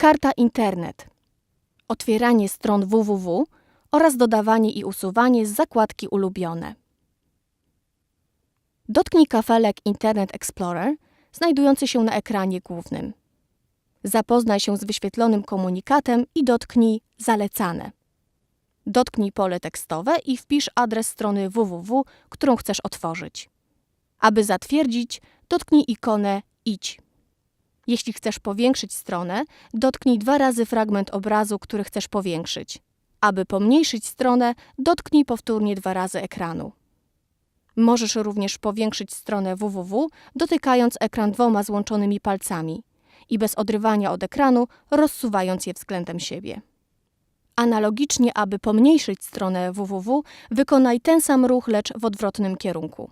Karta internet. Otwieranie stron www oraz dodawanie i usuwanie z zakładki ulubione. Dotknij kafelek Internet Explorer znajdujący się na ekranie głównym. Zapoznaj się z wyświetlonym komunikatem i dotknij Zalecane. Dotknij pole tekstowe i wpisz adres strony www, którą chcesz otworzyć. Aby zatwierdzić, dotknij ikonę Idź. Jeśli chcesz powiększyć stronę, dotknij dwa razy fragment obrazu, który chcesz powiększyć. Aby pomniejszyć stronę, dotknij powtórnie dwa razy ekranu. Możesz również powiększyć stronę www, dotykając ekran dwoma złączonymi palcami i bez odrywania od ekranu, rozsuwając je względem siebie. Analogicznie, aby pomniejszyć stronę www, wykonaj ten sam ruch, lecz w odwrotnym kierunku.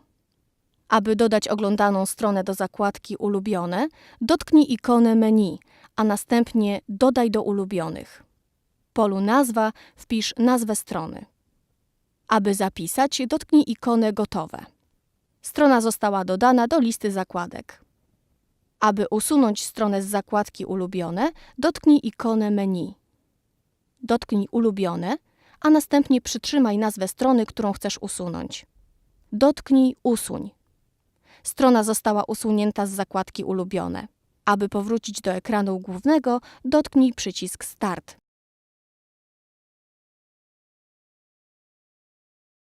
Aby dodać oglądaną stronę do zakładki Ulubione, dotknij ikonę menu, a następnie Dodaj do ulubionych. W polu Nazwa wpisz nazwę strony. Aby zapisać, dotknij ikonę Gotowe. Strona została dodana do listy zakładek. Aby usunąć stronę z zakładki Ulubione, dotknij ikonę menu. Dotknij Ulubione, a następnie przytrzymaj nazwę strony, którą chcesz usunąć. Dotknij Usuń. Strona została usunięta z zakładki Ulubione. Aby powrócić do ekranu głównego, dotknij przycisk Start.